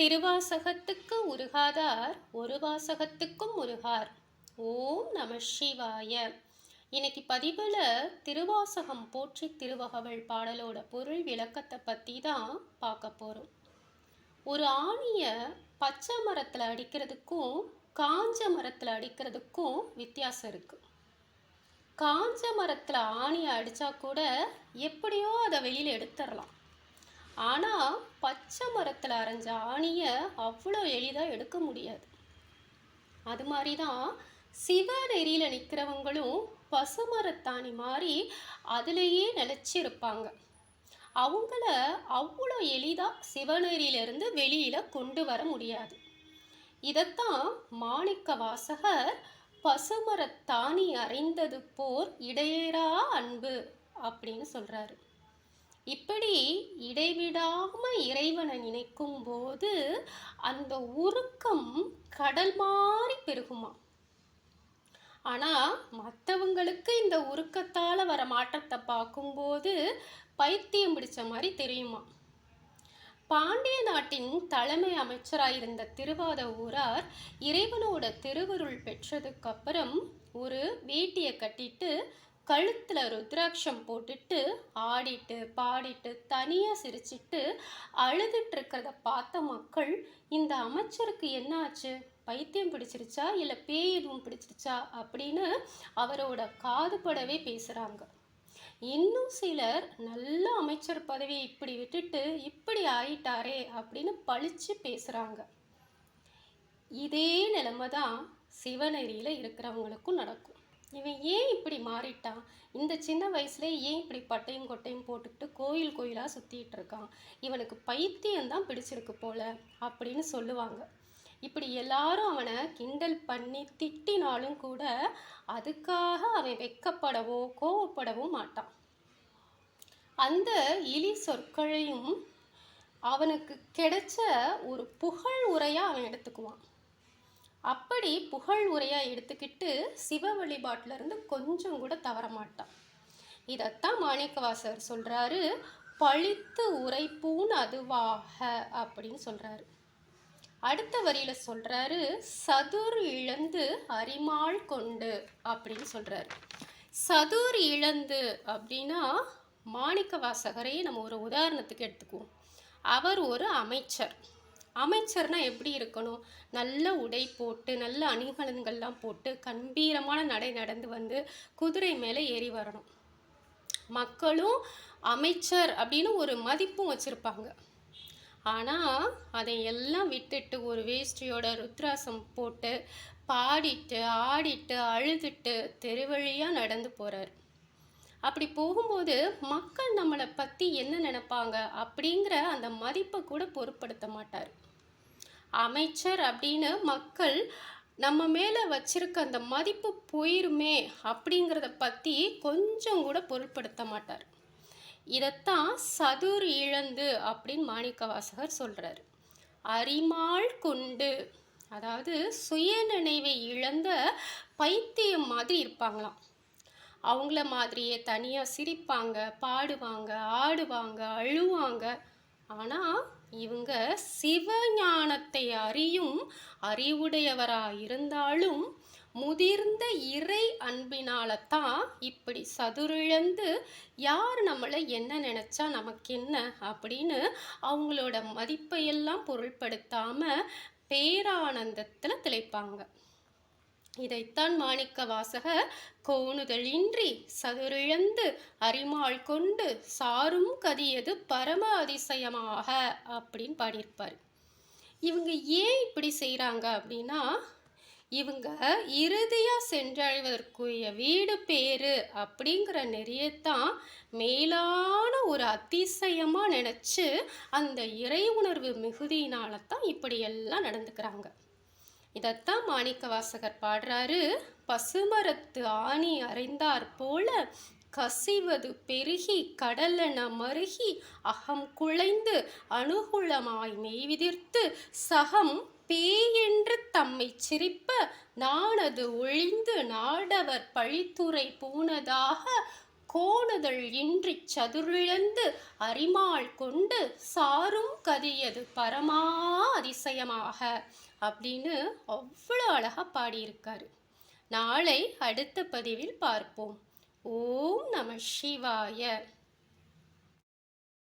திருவாசகத்துக்கு உருகாதார் ஒரு வாசகத்துக்கும் உருகார். ஓம் நம சிவாய. இன்னைக்கு பதிவில் திருவாசகம் போற்றி திருவகவள் பாடலோட பொருள் விளக்கத்தை பற்றி தான் பார்க்க போகிறோம் ஒரு ஆணியை பச்சை மரத்தில் அடிக்கிறதுக்கும் காஞ்ச மரத்தில் அடிக்கிறதுக்கும் வித்தியாசம் இருக்குது காஞ்ச மரத்தில் ஆணியை அடித்தா கூட எப்படியோ அதை வெளியில் எடுத்துடலாம். ஆனால் பச்சை மரத்தில் அரைஞ்ச ஆணியை அவ்வளோ எளிதாக எடுக்க முடியாது. அது மாதிரி தான் சிவநெறியில் நிற்கிறவங்களும் பசுமரத்தாணி மாதிரி அதிலேயே நிலச்சிருப்பாங்க அவங்கள அவ்வளோ எளிதாக சிவநெறியிலிருந்து வெளியில் கொண்டு வர முடியாது. இதைத்தான் மாணிக்க வாசகர் பசுமரத்தாணி அறைந்தது போர் இடையேறா அன்பு அப்படின்னு சொல்கிறாரு இப்படி இடைவிடாமல் இறைவனை நினைக்கும் போது அந்த உருக்கம் கடல் மாறி பெருகுமா? ஆனால் மற்றவங்களுக்கு இந்த உருக்கத்தால் வர மாற்றத்தை பார்க்கும்போது பைத்தியம் பிடிச்ச மாதிரி தெரியுமா? பாண்டிய நாட்டின் தலைமை அமைச்சராக இருந்த திருவாத ஊரார் இறைவனோட திருவருள் பெற்றதுக்கப்புறம் ஒரு வேட்டியை கட்டிட்டு கழுத்தில் ருத்ராட்சம் போட்டுட்டு ஆடிட்டு பாடிட்டு தனியாக சிரிச்சிட்டு அழுதுட்டு இருக்கிறத பார்த்த மக்கள் இந்த அமைச்சருக்கு என்ன ஆச்சு பைத்தியம் பிடிச்சிருச்சா? இல்லை பேய் எதுவும் பிடிச்சிருச்சா? அப்படின்னு அவரோட காதுபடவே பேசுகிறாங்க இன்னும் சிலர் நல்ல அமைச்சர் பதவியை இப்படி விட்டுட்டு இப்படி ஆயிட்டாரே அப்படின்னு பழிச்சு பேசுகிறாங்க இதே நிலைமை தான் சிவநெறியில் இருக்கிறவங்களுக்கும் நடக்கும். இவன் ஏன் இப்படி மாறிட்டான்? இந்த சின்ன வயசுல ஏன் இப்படி பட்டையும் கொட்டையும் போட்டுக்கிட்டு கோயில் கோயிலாக சுற்றிட்டு இருக்கான்? இவனுக்கு பைத்தியம்தான் பிடிச்சிருக்கு போல அப்படின்னு சொல்லுவாங்க. இப்படி எல்லாரும் அவனை கிண்டல் பண்ணி திட்டினாலும் கூட அதுக்காக அவன் வெக்கப்படவோ கோவப்படவும் மாட்டான். அந்த இலி சொற்களையும் அவனுக்கு கிடைச்ச ஒரு புகழ் உரையாக அவன் எடுத்துக்குவான். அப்படி புகழ் உரையாக எடுத்துக்கிட்டு சிவ வழிபாட்டிலேருந்து கொஞ்சம் கூட தவற மாட்டான். இதைத்தான் மாணிக்கவாசகர் சொல்கிறாரு பழித்து உரைப்பூன் அதுவாக அப்படின்னு சொல்கிறாரு அடுத்த வரியில் சொல்கிறாரு சதுர் இழந்து அரிமாள் கொண்டு அப்படின்னு சொல்கிறாரு சதுர் இழந்து அப்படின்னா மாணிக்க வாசகரையே நம்ம ஒரு உதாரணத்துக்கு எடுத்துக்குவோம். அவர் ஒரு அமைச்சர். அமைச்சர்னா எப்படி இருக்கணும்? நல்ல உடை போட்டு நல்ல அணிகலன்கள்லாம் போட்டு கம்பீரமான நடை நடந்து வந்து குதிரை மேலே ஏறி வரணும். மக்களும் அமைச்சர் அப்படின்னு ஒரு மதிப்பும் வச்சுருப்பாங்க. ஆனால் அதை எல்லாம் விட்டுட்டு ஒரு வேஷ்டியோட ருத்ராசம் போட்டு பாடிட்டு ஆடிட்டு அழுதுட்டு தெருவழியாக நடந்து போகிறார் அப்படி போகும்போது மக்கள் நம்மளை பற்றி என்ன நினைப்பாங்க அப்படிங்கிற அந்த மதிப்பை கூட பொருட்படுத்த மாட்டார். அமைச்சர் அப்படின்னு மக்கள் நம்ம மேலே வச்சிருக்க அந்த மதிப்பு போயிருமே அப்படிங்கிறத பற்றி கொஞ்சம் கூட பொருட்படுத்த மாட்டார். இதைத்தான் சதுர் இழந்து அப்படின்னு மாணிக்க வாசகர் சொல்கிறார் அரிமாள் கொண்டு அதாவது சுயநினைவை இழந்த பைத்தியம் மாதிரி இருப்பாங்களாம். அவங்கள மாதிரியே தனியாக சிரிப்பாங்க பாடுவாங்க ஆடுவாங்க அழுவாங்க. ஆனால் இவங்க சிவஞானத்தை அறியும் அறிவுடையவராக இருந்தாலும் முதிர்ந்த இறை அன்பினால தான் இப்படி சதுரிழந்து யார் நம்மளை என்ன நினச்சா நமக்கு என்ன அப்படின்னு அவங்களோட மதிப்பையெல்லாம் பொருள்படுத்தாமல் பேரானந்தத்தில் திளைப்பாங்க. இதைத்தான் மாணிக்க வாசக கோணுதலின்றி சதுரிழந்து அரிமாள் கொண்டு சாரும் கதியது பரம அதிசயமாக அப்படின்னு பாடியிருப்பார். இவங்க ஏன் இப்படி செய்கிறாங்க அப்படின்னா இவங்க இறுதியாக சென்றடைவதற்குரிய வீடு பேரு அப்படிங்கிற நெறியத்தான் மேலான ஒரு அதிசயமாக நினச்சி அந்த இறை உணர்வு மிகுதியினால தான் இப்படியெல்லாம் நடந்துக்கிறாங்க. இதைத்தான் மாணிக்க வாசகர் பாடுறாரு. பசுமரத்து ஆணி அறைந்தார் போல கசிவது பெருகி கடலென மருகி அகம் குழைந்து அனுகுலமாய் மெய்விதிர்த்து சகம் பேயென்று தம்மை சிரிப்ப நானது ஒழிந்து நாடவர் பழித்துறை பூனதாக கோணுதல் இன்றி சதுரிழந்து அரிமாள் கொண்டு சாரும் கதியது பரமா அதிசயமாக அப்படின்னு அவ்வளோ அழகாக பாடியிருக்காரு. நாளை அடுத்த பதிவில் பார்ப்போம். ஓம் நம சிவாய.